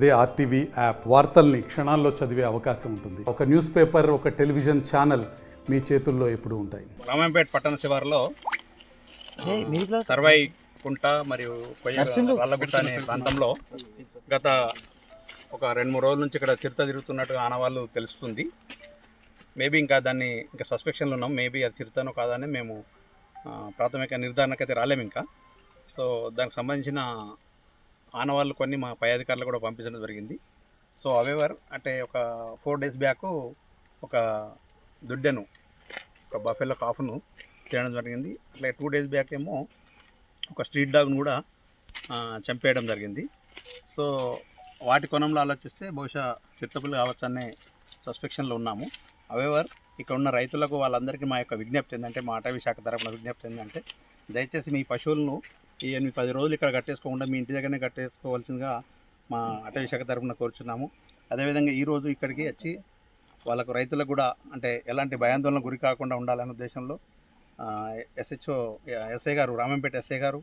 అదే RTV app వార్తల్ని క్షణాల్లో చదివే అవకాశం ఉంటుంది. ఒక న్యూస్ పేపర్ ఒక టెలివిజన్ ఛానల్ మీ చేతుల్లో ఎప్పుడూ ఉంటాయి. రామాయంపేట పట్టణ శివారులో సర్వై కుంట మరియు రాళ్ళగుట్ట అనే ప్రాంతంలో గత ఒక రెండు మూడు రోజుల నుంచి ఇక్కడ చిరుత తిరుగుతున్నట్టుగా ఆనవాళ్ళు తెలుస్తుంది. మేబీ ఇంకా దాన్ని ఇంకా సస్పెక్షన్లో ఉన్నాం. మేబీ అది చిరుతనో కాదని మేము ప్రాథమిక నిర్ధారణకైతే రాలేము ఇంకా. సో దానికి సంబంధించిన ఆనవాళ్ళు కొన్ని మా పై అధికారులు కూడా పంపించడం జరిగింది. సో అవేవర్ అంటే ఒక ఫోర్ డేస్ బ్యాక్ ఒక దుడ్డెను ఒక బఫెలో కాఫ్ను చేయడం జరిగింది. అట్లా టూ డేస్ బ్యాక్ ఏమో ఒక స్ట్రీట్ డాగ్ను కూడా చంపేయడం జరిగింది. సో వాటి కోణంలో ఆలోచిస్తే బహుశా చిత్తపుల్లి కావచ్చు సస్పెక్షన్లో ఉన్నాము. అవేవర్ ఇక్కడ ఉన్న రైతులకు వాళ్ళందరికీ మా యొక్క విజ్ఞప్తి ఏంటంటే మా అటవీ శాఖ తరఫున విజ్ఞప్తి ఏంటంటే దయచేసి మీ పశువులను ఈ ఎనిమిది పది రోజులు ఇక్కడ కట్టేసుకోకుండా మీ ఇంటి దగ్గరనే కట్టేసుకోవాల్సిందిగా మా అటవీ శాఖ తరఫున కోరుచున్నాము. అదేవిధంగా ఈరోజు ఇక్కడికి వచ్చి వాళ్ళకు రైతులకు కూడా అంటే ఎలాంటి భయాందోళన గురి కాకుండా ఉండాలనే ఉద్దేశంలో ఎస్హెచ్ఓ ఎస్ఐ గారు రామంపేట ఎస్ఐ గారు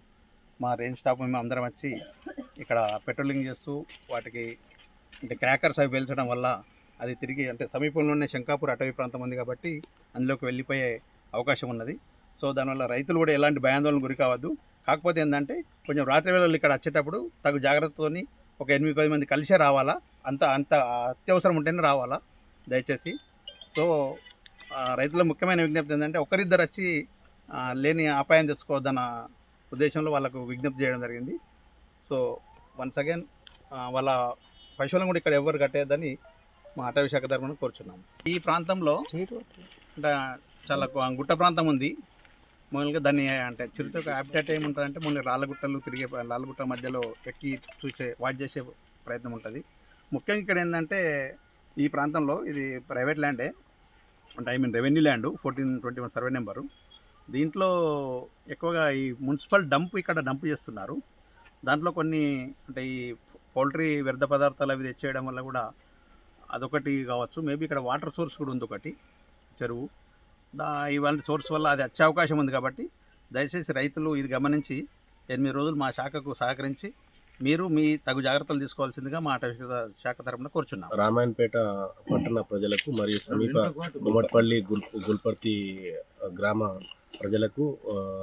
మా రేంజ్ స్టాఫ్ మేము అందరం వచ్చి ఇక్కడ పెట్రోలింగ్ చేస్తూ వాటికి అంటే క్రాకర్స్ అవి పేల్చడం వల్ల అది తిరిగి అంటే సమీపంలోనే శంకాపూర్ అటవీ ప్రాంతం ఉంది కాబట్టి అందులోకి వెళ్ళిపోయే అవకాశం ఉన్నది. సో దానివల్ల రైతులు కూడా ఎలాంటి భయాందోళన గురి కావద్దు. కాకపోతే ఏంటంటే కొంచెం రాత్రి వేళలు ఇక్కడ వచ్చేటప్పుడు తగు జాగ్రత్తతోని ఒక ఎనిమిది పది మంది కలిసే రావాలా? అంత అంత అత్యవసరం ఉంటేనే రావాలా? దయచేసి. సో రైతుల ముఖ్యమైన విజ్ఞప్తి ఏంటంటే ఒకరిద్దరు వచ్చి లేని అపాయం తెచ్చుకోవద్దన్న ఉద్దేశంలో వాళ్ళకు విజ్ఞప్తి చేయడం జరిగింది. సో వన్స్ అగైన్ వాళ్ళ పశువులను కూడా ఇక్కడ ఎవరు కట్టేయద్దని మా అటవీ శాఖ తరఫున కోరుచున్నాం ఈ ప్రాంతంలో అంటే చాలా గుట్ట ప్రాంతం ఉంది. మామూలుగా దాన్ని అంటే చిరుత హ్యాబిటేట్ ఏముంటుంది అంటే మామూలుగా రాళ్ళగుట్టలు తిరిగే రాళ్ళగుట్ట మధ్యలో ఎక్కి చూసే వాచ్ చేసే ప్రయత్నం ఉంటుంది. ముఖ్యంగా ఇక్కడ ఏంటంటే ఈ ప్రాంతంలో ఇది ప్రైవేట్ ల్యాండే అంటే I mean revenue land fourteen twenty one survey number దీంట్లో ఎక్కువగా ఈ మున్సిపల్ డంప్ ఇక్కడ డంప్ చేస్తున్నారు. దాంట్లో కొన్ని అంటే ఈ పౌల్ట్రీ వ్యర్థ పదార్థాలు అవి తెచ్చేయడం వల్ల కూడా అదొకటి కావచ్చు. మేబీ ఇక్కడ వాటర్ సోర్స్ కూడా ఉంది ఒకటి చెరువు. ఇవన్నీ సోర్స్ వల్ల అది వచ్చే అవకాశం ఉంది కాబట్టి దయచేసి రైతులు ఇది గమనించి ఎనిమిది రోజులు మా శాఖకు సహకరించి మీరు మీ తగు జాగ్రత్తలు తీసుకోవాల్సిందిగా మా అటవీ శాఖ తరపున కోరుచున్నాం. రామాయణపేట పట్టణ ప్రజలకు మరియు సమీప గుమ్మట్పల్లి గుల్ గుల్పర్తి గ్రామ ప్రజలకు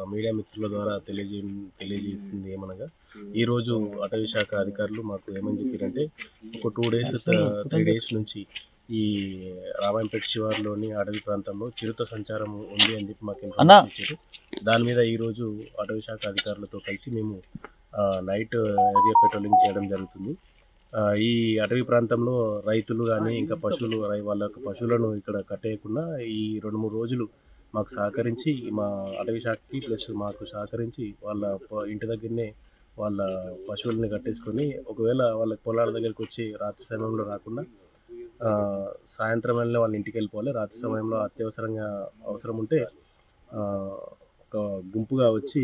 మీడియా మిత్రుల ద్వారా తెలియజే తెలియజేసింది ఏమనగా ఈరోజు అటవీ శాఖ అధికారులు మాకు ఏమని చెప్పారంటే ఒక టూ డేస్ త్రీ డేస్ నుంచి ఈ రామాయణపేట శివారులోని అడవి ప్రాంతంలో చిరుత సంచారం ఉంది అని చెప్పి మాకు ఇచ్చారు. దాని మీద ఈరోజు అటవీ శాఖ అధికారులతో కలిసి మేము నైట్ ఏరియా పెట్రోలింగ్ చేయడం జరుగుతుంది. ఈ అటవీ ప్రాంతంలో రైతులు కానీ ఇంకా పశువులు వాళ్ళ పశువులను ఇక్కడ కట్టేయకుండా ఈ రెండు మూడు రోజులు మాకు సహకరించి మా అటవీ శాఖకి ప్లస్ మాకు సహకరించి వాళ్ళ ఇంటి దగ్గరనే వాళ్ళ పశువుల్ని కట్టేసుకొని ఒకవేళ వాళ్ళ పొలాల దగ్గరికి వచ్చి రాత్రి సమయంలో రాకుండా సాయంత్రం వెళ్ళిన వాళ్ళ ఇంటికి వెళ్ళిపోవాలి. రాత్రి సమయంలో అత్యవసరంగా అవసరం ఉంటే ఒక గుంపుగా వచ్చి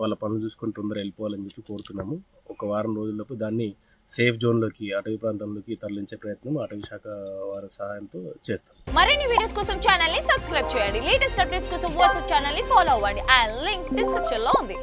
వాళ్ళ పనులు చూసుకొని తొందరగా వెళ్ళిపోవాలని చెప్పి కోరుతున్నాము. ఒక వారం రోజుల్లోపు దాన్ని సేఫ్ జోన్లోకి అటవీ ప్రాంతంలోకి తరలించే ప్రయత్నం అటవీ శాఖ వారి సహాయంతో చేస్తాం. మరిన్ని వీడియోస్ కోసం ఛానల్ని సబ్స్క్రైబ్ చేయండి. లేటెస్ట్ అప్డేట్స్ కోసం వాట్సాప్ ఛానల్ని ఫాలో అవ్వండి. అండ్ లింక్ డిస్క్రిప్షన్లో ఉంది.